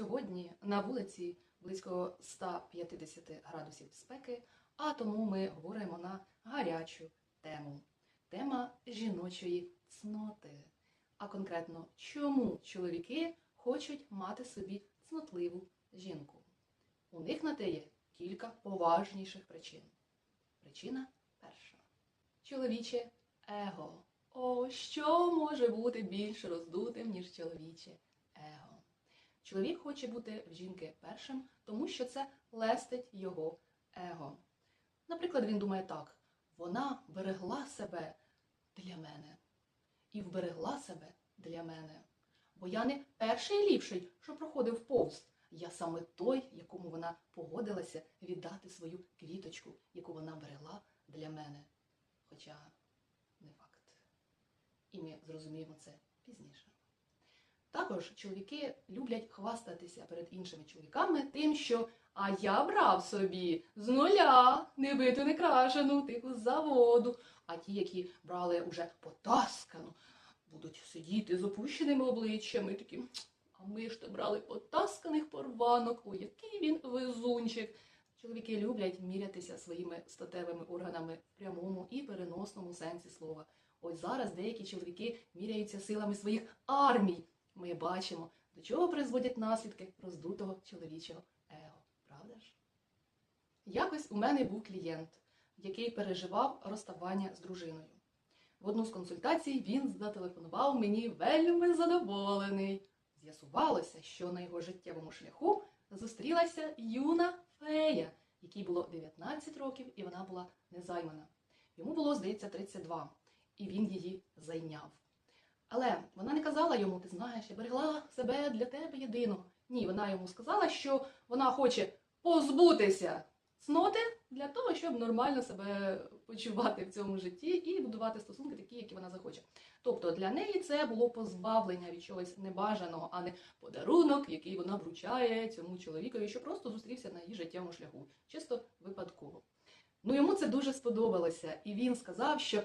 Сьогодні на вулиці близько 150 градусів спеки, а тому ми говоримо на гарячу тему. Тема жіночої цноти. А конкретно, чому чоловіки хочуть мати собі цнотливу жінку? У них на те є кілька поважніших причин. Причина перша. Чоловіче его. О, що може бути більш роздутим, ніж чоловіче его? Чоловік хоче бути в жінки першим, тому що це лестить його его. Наприклад, він думає так: вона берегла себе для мене і вберегла себе для мене. Бо я не перший і ліпший, що проходив повз. Я саме той, якому вона погодилася віддати свою квіточку, яку вона берегла для мене. Хоча не факт. І ми зрозуміємо це пізніше. Також чоловіки люблять хвастатися перед іншими чоловіками тим, що а я брав собі з нуля, не биту, не крашену, типу з заводу. А ті, які брали уже потаскану, будуть сидіти з опущеними обличчями, такі, а ми ж то брали потасканих порванок, о, який він везунчик. Чоловіки люблять мірятися своїми статевими органами в прямому і переносному сенсі слова. Ось зараз деякі чоловіки міряються силами своїх армій. Ми бачимо, до чого призводять наслідки роздутого чоловічого его. Правда ж? Якось у мене був клієнт, який переживав розставання з дружиною. В одну з консультацій він зателефонував мені вельми задоволений. З'ясувалося, що на його життєвому шляху зустрілася юна фея, якій було 19 років, і вона була незаймана. Йому було, здається, 32, і він її зайняв. Але вона не казала йому, ти знаєш, я берегла себе для тебе єдиного. Ні, вона йому сказала, що вона хоче позбутися цноти для того, щоб нормально себе почувати в цьому житті і будувати стосунки такі, які вона захоче. Тобто для неї це було позбавлення від чогось небажаного, а не подарунок, який вона вручає цьому чоловікові, що просто зустрівся на її життєвому шляху, чисто випадково. Ну йому це дуже сподобалося, і він сказав, що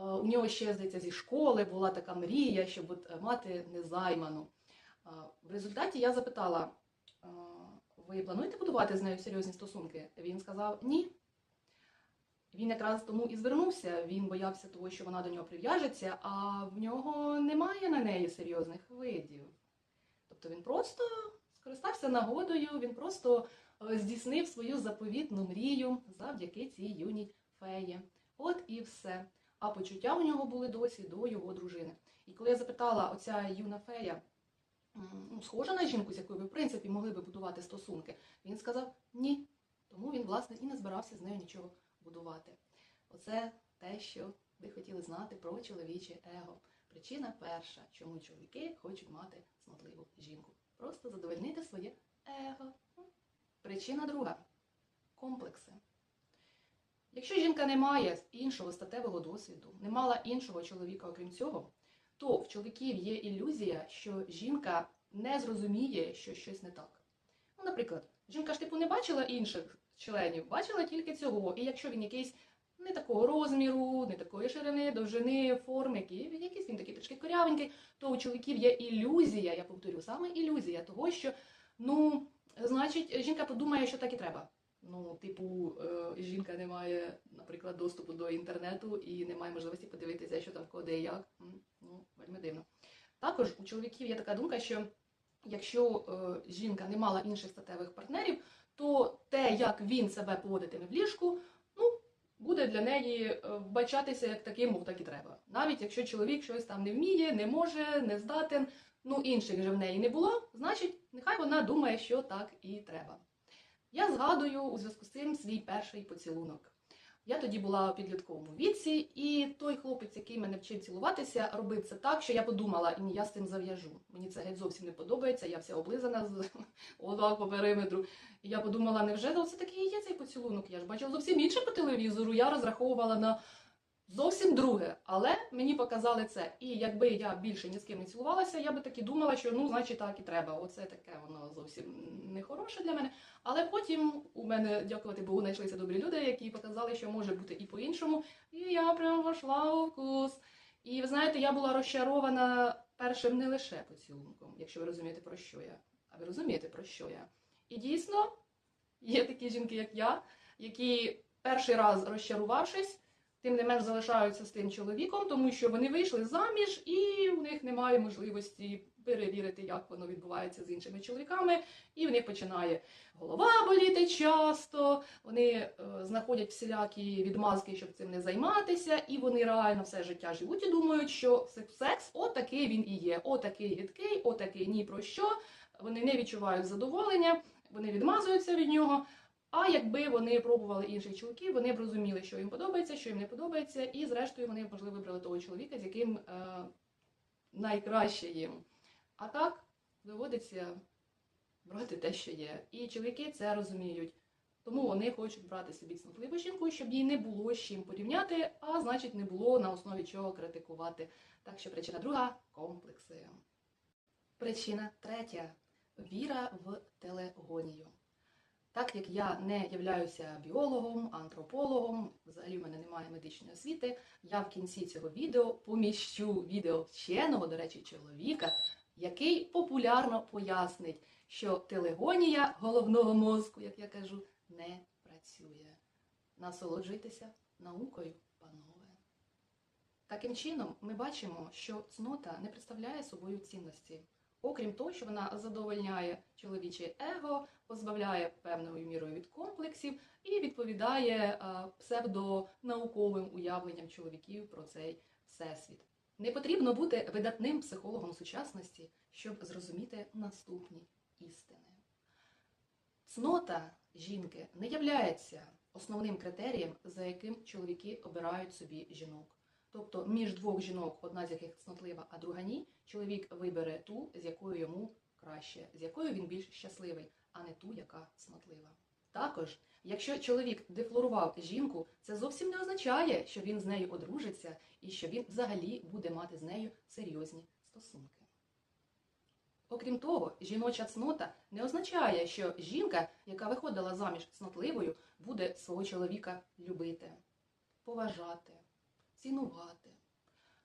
у нього ще здається зі школи була така мрія, щоб от, е, мати незайману. Е, В результаті я запитала: е, ви плануєте будувати з нею серйозні стосунки? Він сказав ні. Він якраз тому і звернувся. Він боявся того, що вона до нього прив'яжеться, а в нього немає на неї серйозних видів. Тобто він просто скористався нагодою, він просто е, здійснив свою заповітну мрію завдяки цій юній феї. От і все. А почуття у нього були досі до його дружини. І коли я запитала, оця юна фея, ну, схожа на жінку, з якою ви, в принципі, могли би будувати стосунки, він сказав ні. Тому він, власне, і не збирався з нею нічого будувати. Оце те, що ви хотіли знати про чоловіче его. Причина перша, чому чоловіки хочуть мати цнотливу жінку. Просто задовольнити своє его. Причина друга комплекси. Якщо жінка не має іншого статевого досвіду, не мала іншого чоловіка, окрім цього, то в чоловіків є ілюзія, що жінка не зрозуміє, що щось не так. Ну, наприклад, жінка ж типу не бачила інших членів, бачила тільки цього. І якщо він якийсь не такого розміру, не такої ширини, довжини, форми, який, якийсь він такий трішки корявенький, то у чоловіків є ілюзія, я повторю, саме ілюзія того, що ну, значить, жінка подумає, що так і треба. Ну, типу, е, жінка не має, наприклад, доступу до інтернету і не має можливості подивитися, що там в кого де і як. Ну, вельми дивно. Також у чоловіків є така думка, що якщо е, жінка не мала інших статевих партнерів, то те, як він себе поводитиме в ліжку, ну, буде для неї е, вбачатися як таким, мов так і треба. Навіть якщо чоловік щось там не вміє, не може, не здатен, ну інших же в неї не було, значить, нехай вона думає, що так і треба. Я згадую у зв'язку з цим свій перший поцілунок. Я тоді була у підлітковому віці, і той хлопець, який мене вчив цілуватися, робив це так, що я подумала, і я з цим зав'яжу. Мені це геть зовсім не подобається, я вся облизана з отак по периметру. І я подумала, невже це таки і є цей поцілунок? Я ж бачила зовсім інше по телевізору. Я розраховувала на зовсім друге, але мені показали це. І якби я більше ні з ким не цілувалася, я би таки думала, що ну, значить, так і треба. Оце таке воно зовсім не хороше для мене. Але потім у мене, дякувати Богу, знайшлися добрі люди, які показали, що може бути і по-іншому. І я прям вошла у вкус. І ви знаєте, я була розчарована першим не лише поцілунком, якщо ви розумієте, про що я. А ви розумієте, про що я? І дійсно, є такі жінки, як я, які перший раз розчарувавшись, тим не менш залишаються з тим чоловіком, тому що вони вийшли заміж, і в них немає можливості перевірити, як воно відбувається з іншими чоловіками. І в них починає голова боліти часто, вони е, знаходять всілякі відмазки, щоб цим не займатися, і вони реально все життя живуть і думають, що секс, отакий він і є, отакий гидкий, отакий ні про що. Вони не відчувають задоволення, вони відмазуються від нього. А якби вони пробували інших чоловіків, вони б розуміли, що їм подобається, що їм не подобається, і зрештою вони можливо, вибрали того чоловіка, з яким е, найкраще їм. А так доводиться брати те, що є. І чоловіки це розуміють. Тому вони хочуть брати собі цнотливу жінку, щоб їй не було з чим порівняти, а значить не було на основі чого критикувати. Так що причина друга комплекси. Причина третя віра в телегонію. Так як я не являюся біологом, антропологом, взагалі в мене немає медичної освіти, я в кінці цього відео поміщу відео вченого, до речі, чоловіка, який популярно пояснить, що телегонія головного мозку, як я кажу, не працює. Насолоджуйтеся наукою, панове. Таким чином, ми бачимо, що цнота не представляє собою цінності. Окрім того, що вона задовольняє чоловіче его, позбавляє певною мірою від комплексів і відповідає е, псевдонауковим уявленням чоловіків про цей всесвіт. Не потрібно бути видатним психологом сучасності, щоб зрозуміти наступні істини. Цнота жінки не являється основним критерієм, за яким чоловіки обирають собі жінок. Тобто між двох жінок, одна з яких цнотлива, а друга ні, чоловік вибере ту, з якою йому краще, з якою він більш щасливий, а не ту, яка цнотлива. Також, якщо чоловік дефлорував жінку, це зовсім не означає, що він з нею одружиться і що він взагалі буде мати з нею серйозні стосунки. Окрім того, жіноча цнота не означає, що жінка, яка виходила заміж цнотливою, буде свого чоловіка любити, поважати, цінувати,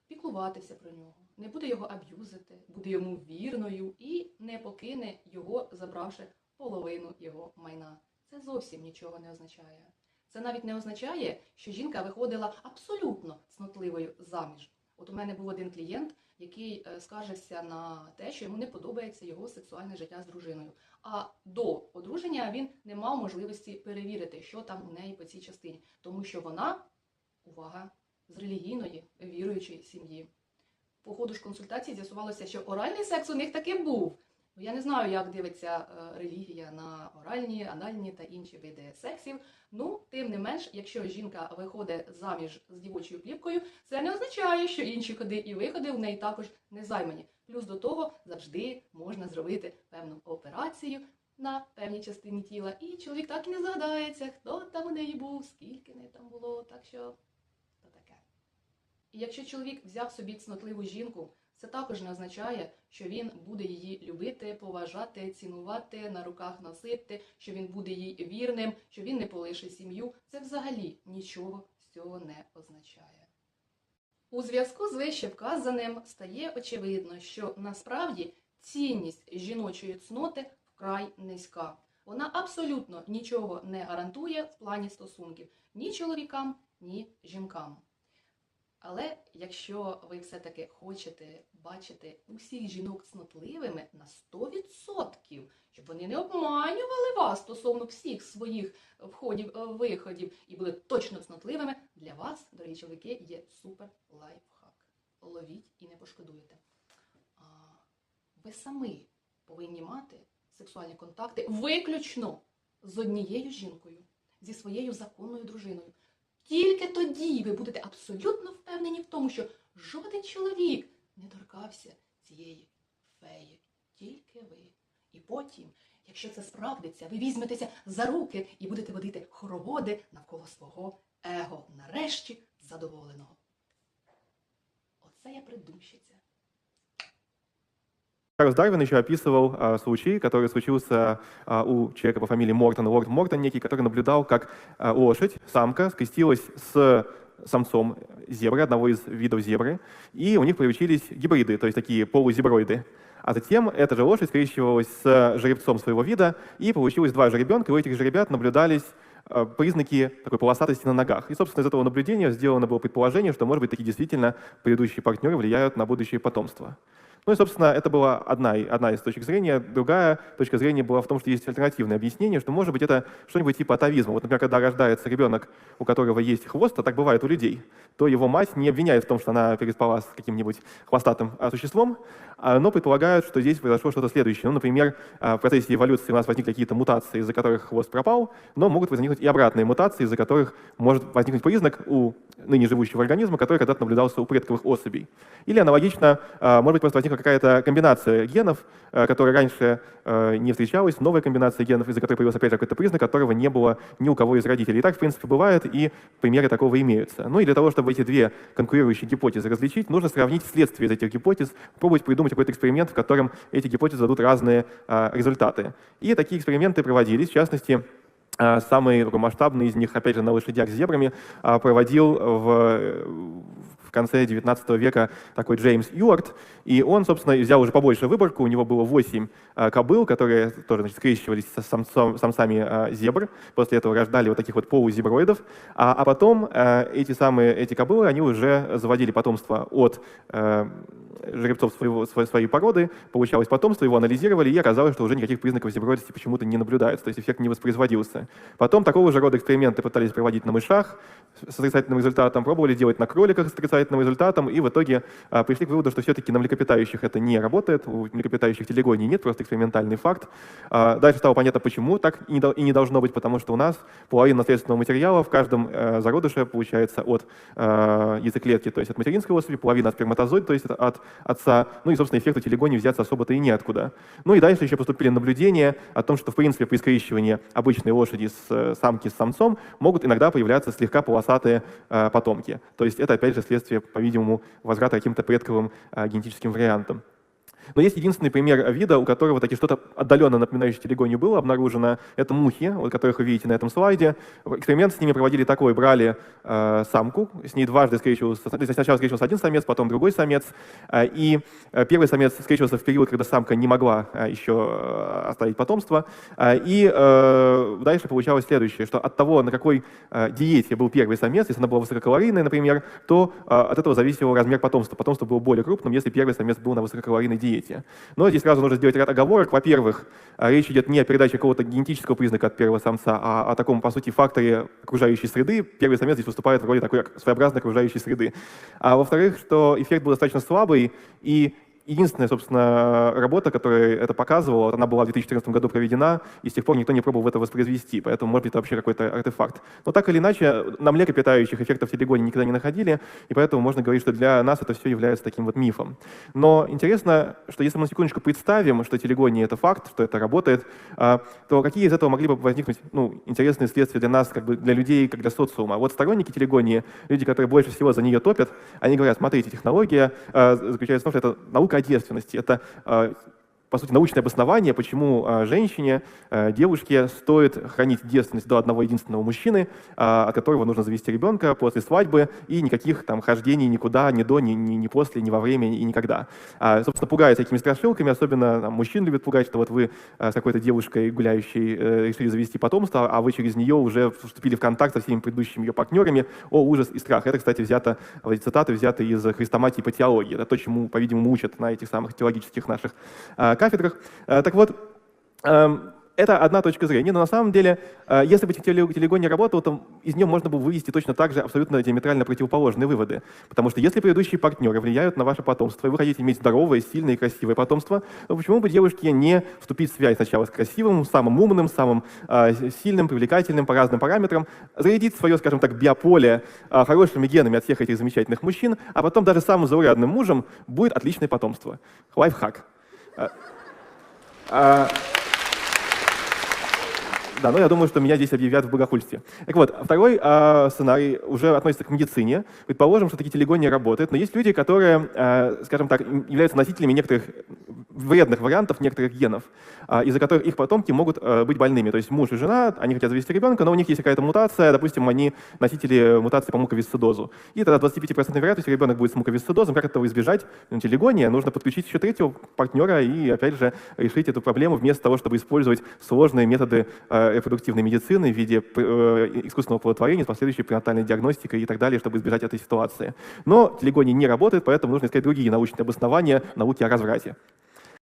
піклуватися про нього, не буде його аб'юзити, буде йому вірною і не покине його, забравши половину його майна. Це зовсім нічого не означає. Це навіть не означає, що жінка виходила абсолютно цнотливою заміж. От у мене був один клієнт, який е, скаржився на те, що йому не подобається його сексуальне життя з дружиною. А до одруження він не мав можливості перевірити, що там у неї по цій частині, тому що вона, увага, з релігійної віруючої сім'ї. По ходу ж консультації з'ясувалося, що оральний секс у них таки був. Я не знаю, як дивиться е, релігія на оральні, анальні та інші види сексів. Ну, тим не менш, якщо жінка виходить заміж з дівочою плівкою, це не означає, що інші ходи і виходи в неї також не займані. Плюс до того завжди можна зробити певну операцію на певній частині тіла, і чоловік так і не згадається, хто там у неї був, скільки неї там було, так що. І якщо чоловік взяв собі цнотливу жінку, це також не означає, що він буде її любити, поважати, цінувати, на руках носити, що він буде їй вірним, що він не полише сім'ю. Це взагалі нічого з цього не означає. У зв'язку з вище вказаним стає очевидно, що насправді цінність жіночої цноти вкрай низька. Вона абсолютно нічого не гарантує в плані стосунків ні чоловікам, ні жінкам. Але якщо ви все-таки хочете бачити усіх жінок цнотливими на 100%, щоб вони не обманювали вас стосовно всіх своїх входів, е, виходів і були точно цнотливими, для вас, дорогі чоловіки, є супер лайфхак. Ловіть і не пошкодуєте. Ви самі повинні мати сексуальні контакти виключно з однією жінкою, зі своєю законною дружиною. Тільки тоді ви будете абсолютно впевнені в тому, що жоден чоловік не торкався цієї феї, тільки ви. І потім, якщо це справдиться, ви візьметеся за руки і будете водити хороводи навколо свого его, нарешті задоволеного. Оце я придумщиця. Чарльз Дарвин еще описывал а, случай, который случился а, у человека по фамилии Мортон, лорд Мортон некий, который наблюдал, как а, лошадь, самка, скрестилась с самцом зебры, одного из видов зебры, и у них получились гибриды, то есть такие полузеброиды. А затем эта же лошадь скрещивалась с жеребцом своего вида, и получилось два жеребенка, и у этих жеребят наблюдались э, признаки такой полосатости на ногах. И, собственно, из этого наблюдения сделано было предположение, что, может быть, такие действительно предыдущие партнеры влияют на будущее потомство. Ну и, собственно, это была одна, одна из точек зрения. Другая точка зрения была в том, что есть альтернативное объяснение, что, может быть, это что-нибудь типа атовизма. Вот, например, когда рождается ребенок, у которого есть хвост, а так бывает у людей, то его мать не обвиняет в том, что она переспала с каким-нибудь хвостатым а, существом, а, но предполагают, что здесь произошло что-то следующее. Ну, например, а, в процессе эволюции у нас возникли какие-то мутации, из-за которых хвост пропал, но могут возникнуть и обратные мутации, из-за которых может возникнуть признак у ныне живущего организма, который когда-то наблюдался у предковых особей. Или аналогично, может быть, просто возникла какая-то комбинация генов, которая раньше не встречалась, новая комбинация генов, из-за которой появился опять какой-то признак, которого не было ни у кого из родителей. И так, в принципе, бывает, и примеры такого имеются. Ну и для того, чтобы эти две конкурирующие гипотезы различить, нужно сравнить следствие из этих гипотез, пробовать придумать какой-то эксперимент, в котором эти гипотезы дадут разные а, результаты. И такие эксперименты проводились, в частности, а, Самый масштабный из них, опять же, на лошадях с зебрами, а, проводил в конце 19 века такой Джеймс Юарт. И он, собственно, взял уже побольше выборку. У него было 8 кобыл, которые тоже значит, скрещивались с самцом, самцами зебр. После этого рождали вот таких вот полузеброидов. А, а потом эти самые эти кобылы, они уже заводили потомство от жеребцов своего, своей породы, получалось потомство, его анализировали, и оказалось, что уже никаких признаков зеброидности почему-то не наблюдается, то есть эффект не воспроизводился. Потом такого же рода эксперименты пытались проводить на мышах с отрицательным результатом, пробовали делать на кроликах с отрицательным результатом, и в итоге а, пришли к выводу, что все-таки на млекопитающих это не работает, у млекопитающих телегонии нет, просто экспериментальный факт. А, дальше стало понятно, почему так и не, и не должно быть, потому что у нас половина наследственного материала в каждом э, зародыше получается от э, яйцеклетки, то есть от материнской особи, половина от сперматозоида, то есть от отца. Ну и, собственно, эффекта телегонии взяться особо-то и неоткуда. Ну и дальше еще поступили наблюдения о том, что, в принципе, при скрещивании обычной лошади с э, самки с самцом могут иногда появляться слегка полосатые э, потомки. То есть это, опять же, следствие, по-видимому, возврата каким-то предковым э, генетическим вариантам. Но есть единственный пример вида, у которого таки что-то отдаленно напоминающее телегонию было обнаружено. Это мухи, вот, которых вы видите на этом слайде. Эксперимент с ними проводили такой. Брали э, самку, с ней дважды скрещивался, сначала скрещивался один самец, потом другой самец. Э, и э, первый самец скрещивался в период, когда самка не могла э, еще э, оставить потомство. Э, и э, дальше получалось следующее, что от того, на какой э, диете был первый самец, если она была высококалорийная, например, то э, от этого зависел размер потомства. Потомство было более крупным, если первый самец был на высококалорийной диете диете. Но здесь сразу нужно сделать ряд оговорок. Во-первых, а, речь идет не о передаче какого-то генетического признака от первого самца, а о таком, по сути, факторе окружающей среды. Первый самец здесь выступает в роли такой своеобразной окружающей среды. А во-вторых, что эффект был достаточно слабый, и единственная, собственно, работа, которая это показывала, она была в 2014 году проведена, и с тех пор никто не пробовал это воспроизвести, поэтому, может быть, это вообще какой-то артефакт. Но так или иначе, на млекопитающих эффектов телегони никогда не находили, и поэтому можно говорить, что для нас это все является таким вот мифом. Но интересно, что если мы на секундочку представим, что телегония — это факт, что это работает, а, то какие из этого могли бы возникнуть ну, интересные следствия для нас, как бы для людей, как для социума? Вот сторонники телегонии, люди, которые больше всего за нее топят, они говорят, смотрите, технология а, заключается в том, что это наука о девственности. Это по сути, научное обоснование, почему а, женщине, а, девушке стоит хранить девственность до одного единственного мужчины, от которого нужно завести ребенка после свадьбы, и никаких там хождений никуда, ни до, ни, ни, ни после, ни во время, и никогда. Собственно, пугают такими страшилками, особенно там, мужчин любят пугать, что вот вы с какой-то девушкой гуляющей э, решили завести потомство, а вы через нее уже вступили в контакт со всеми предыдущими ее партнерами. О, ужас и страх. Это, кстати, взято, эти цитаты взяты из христоматии по теологии. Это то, чему, по-видимому, учат на этих самых теологических наших кафедрах. Э, так вот, эм, это одна точка зрения, но на самом деле, э, если бы телегон не работал, то из нее можно было вывести точно так же абсолютно диаметрально противоположные выводы. Потому что если предыдущие партнеры влияют на ваше потомство, и вы хотите иметь здоровое, сильное и красивое потомство, то почему бы девушке не вступить в связь сначала с красивым, самым умным, самым э, сильным, привлекательным по разным параметрам, зарядить свое, скажем так, биополе хорошими генами от всех этих замечательных мужчин, а потом даже самым заурядным мужем будет отличное потомство. Лайфхак. А, Да, но я думаю, что меня здесь объявят в богохульстве. Так вот, второй а, сценарий уже относится к медицине. Предположим, что такие телегония работают, но есть люди, которые, а, скажем так, являются носителями некоторых вредных вариантов некоторых генов, а, из-за которых их потомки могут а, быть больными. То есть муж и жена, они хотят завести ребенка, но у них есть какая-то мутация, допустим, они носители мутации по муковисцидозу. И тогда 25% вероятность, ребенок будет с муковисцидозом. Как этого избежать? Ну, телегония, нужно подключить еще третьего партнера и, опять же, решить эту проблему вместо того, чтобы использовать сложные методы э, репродуктивной медицины в виде э, искусственного оплодотворения с последующей пренатальной диагностикой и так далее, чтобы избежать этой ситуации. Но телегония не работает, поэтому нужно искать другие научные обоснования науки о разврате.